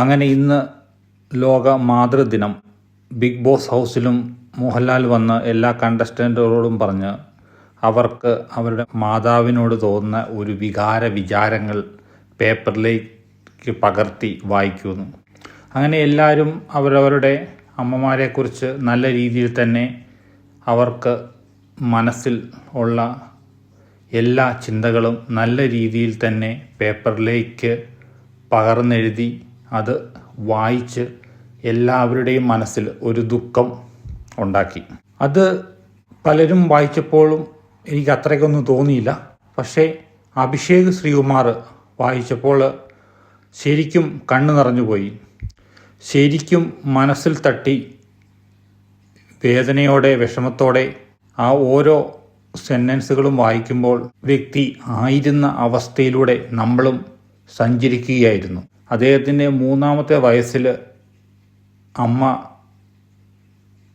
അങ്ങനെ ഇന്ന് ലോക മാതൃദിനം. ബിഗ് ബോസ് ഹൗസിലും മോഹൻലാൽ വന്ന് എല്ലാ കണ്ടസ്റ്റന്റുകളോടും പറഞ്ഞ് അവർക്ക് അവരുടെ മാതാവിനോട് തോന്നുന്ന ഒരു വികാര വിചാരങ്ങൾ പേപ്പറിലേക്ക് പകർത്തി വായിക്കുന്നു. അങ്ങനെ എല്ലാവരും അവരവരുടെ അമ്മമാരെക്കുറിച്ച് നല്ല രീതിയിൽ തന്നെ അവർക്ക് മനസ്സിൽ ഉള്ള എല്ലാ ചിന്തകളും നല്ല രീതിയിൽ തന്നെ പേപ്പറിലേക്ക് പകർന്നെഴുതി അത് വായിച്ച് എല്ലാവരുടെയും മനസ്സിൽ ഒരു ദുഃഖം ഉണ്ടാക്കി. അത് പലരും വായിച്ചപ്പോഴും എനിക്ക് അത്രയ്ക്കൊന്നും തോന്നിയില്ല. പക്ഷേ അഭിഷേക് ശ്രീകുമാർ വായിച്ചപ്പോൾ ശരിക്കും കണ്ണു നിറഞ്ഞുപോയി ശരിക്കും മനസ്സിൽ തട്ടി വേദനയോടെ വിഷമത്തോടെ ആ ഓരോ സെന്റൻസുകളും വായിക്കുമ്പോൾ വ്യക്തി ആയിരുന്ന അവസ്ഥയിലൂടെ നമ്മളും സഞ്ചരിക്കുകയായിരുന്നു. അദ്ദേഹത്തിന്റെ മൂന്നാമത്തെ വയസ്സിൽ അമ്മ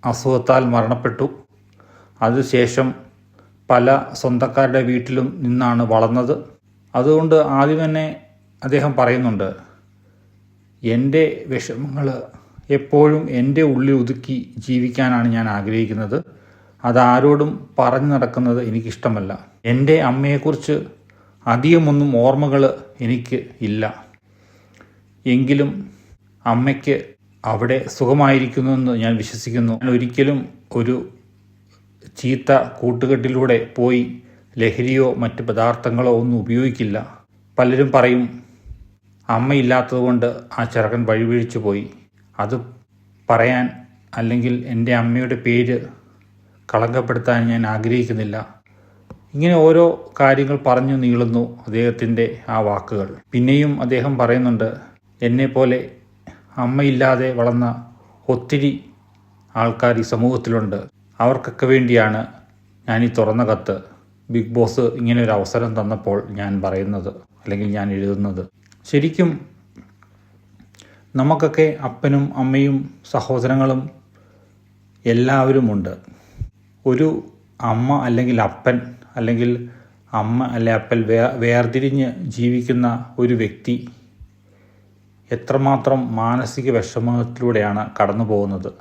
അസുഖത്താൽ മരണപ്പെട്ടു. അതിനുശേഷം പല സ്വന്തക്കാരുടെ വീട്ടിലും നിന്നാണ് വളർന്നത്. അതുകൊണ്ട് ആദ്യം തന്നെ അദ്ദേഹം പറയുന്നുണ്ട് എന്റെ വിഷമങ്ങൾ എപ്പോഴും എന്റെ ഉള്ളിൽ ഒതുക്കി ജീവിക്കാനാണ് ഞാൻ ആഗ്രഹിക്കുന്നത്. അതാരോടും പറഞ്ഞു നടക്കുന്നത് എനിക്കിഷ്ടമല്ല. എന്റെ അമ്മയെക്കുറിച്ച് അധികമൊന്നും ഓർമ്മകൾ എനിക്ക് ഇല്ല. എങ്കിലും അമ്മയ്ക്ക് അവിടെ സുഖമായിരിക്കുന്നുവെന്ന് ഞാൻ വിശ്വസിക്കുന്നു. ഞാൻ ഒരിക്കലും ഒരു ചീത്ത കൂട്ടുകെട്ടിലൂടെ പോയി ലഹരിയോ മറ്റ് പദാർത്ഥങ്ങളോ ഒന്നും ഉപയോഗിക്കില്ല. പലരും പറയും അമ്മയില്ലാത്തതുകൊണ്ട് ആ ചെറുക്കൻ വഴിവീഴിച്ചു പോയി. അത് പറയാൻ അല്ലെങ്കിൽ എന്റെ അമ്മയുടെ പേര് കളങ്കപ്പെടുത്താൻ ഞാൻ ആഗ്രഹിക്കുന്നില്ല. ഇങ്ങനെ ഓരോ കാര്യങ്ങൾ പറഞ്ഞു നീളുന്നു അദ്ദേഹത്തിന്റെ ആ വാക്കുകൾ. പിന്നെയും അദ്ദേഹം പറയുന്നുണ്ട് എന്നെപ്പോലെ അമ്മയില്ലാതെ വളർന്ന ഒത്തിരി ആൾക്കാർ ഈ സമൂഹത്തിലുണ്ട്. അവർക്കൊക്കെ വേണ്ടിയാണ് ഞാൻ ഈ തുറന്ന കത്ത് ബിഗ് ബോസ് ഇങ്ങനെ ഒരു അവസരം തന്നപ്പോൾ ഞാൻ പറയുന്നത് അല്ലെങ്കിൽ ഞാൻ എഴുതുന്നത്. ശരിക്കും നമുക്കൊക്കെ അപ്പനും അമ്മയും സഹോദരങ്ങളും എല്ലാവരുമുണ്ട്. ഒരു അമ്മ അല്ലെങ്കിൽ അപ്പൻ അല്ലെങ്കിൽ അമ്മ അല്ലെ അപ്പൻ വേർതിരിഞ്ഞ് ജീവിക്കുന്ന ഒരു വ്യക്തി എത്രമാത്രം മാനസിക വിഷമത്തിലൂടെയാണ് കടന്നു പോകുന്നത്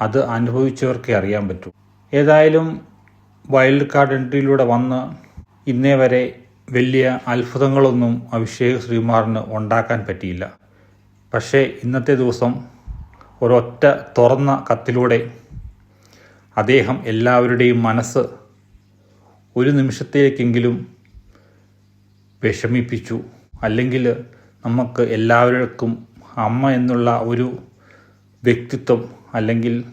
അത് അനുഭവിച്ചവർക്കേ അറിയാൻ പറ്റൂ. ഏതായാലും വൈൽഡ് കാർഡ് എൻട്രിയിലൂടെ വന്ന് ഇന്നേ വരെ വലിയ അത്ഭുതങ്ങളൊന്നും അഭിഷേക് ശ്രീകുമാറിന് ഉണ്ടാക്കാൻ പറ്റിയില്ല. പക്ഷേ ഇന്നത്തെ ദിവസം ഒരൊറ്റ തുറന്ന കത്തിലൂടെ അദ്ദേഹം എല്ലാവരുടെയും മനസ്സ് ഒരു നിമിഷത്തേക്കെങ്കിലും വിഷമിപ്പിച്ചു. അല്ലെങ്കിൽ നമുക്ക് എല്ലാവർക്കും അമ്മ എന്നുള്ള ഒരു വ്യക്തിത്വം അല്ലെങ്കിൽ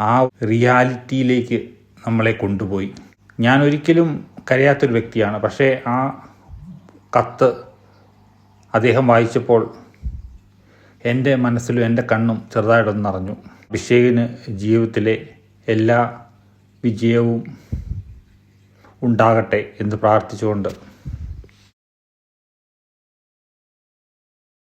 ആ റിയാലിറ്റിയിലേക്ക് നമ്മളെ കൊണ്ടുപോയി. ഞാൻ ഒരിക്കലും കരയാത്തൊരു വ്യക്തിയാണ്. പക്ഷേ ആ കത്ത് അദ്ദേഹം വായിച്ചപ്പോൾ എന്റെ മനസ്സിലും എന്റെ കണ്ണും ചെറുതായിട്ടൊന്ന് നിറഞ്ഞു. അഭിഷേകിന് ജീവിതത്തിലെ എല്ലാ വിജയവും ഉണ്ടാകട്ടെ എന്ന് പ്രാർത്ഥിച്ചുകൊണ്ട്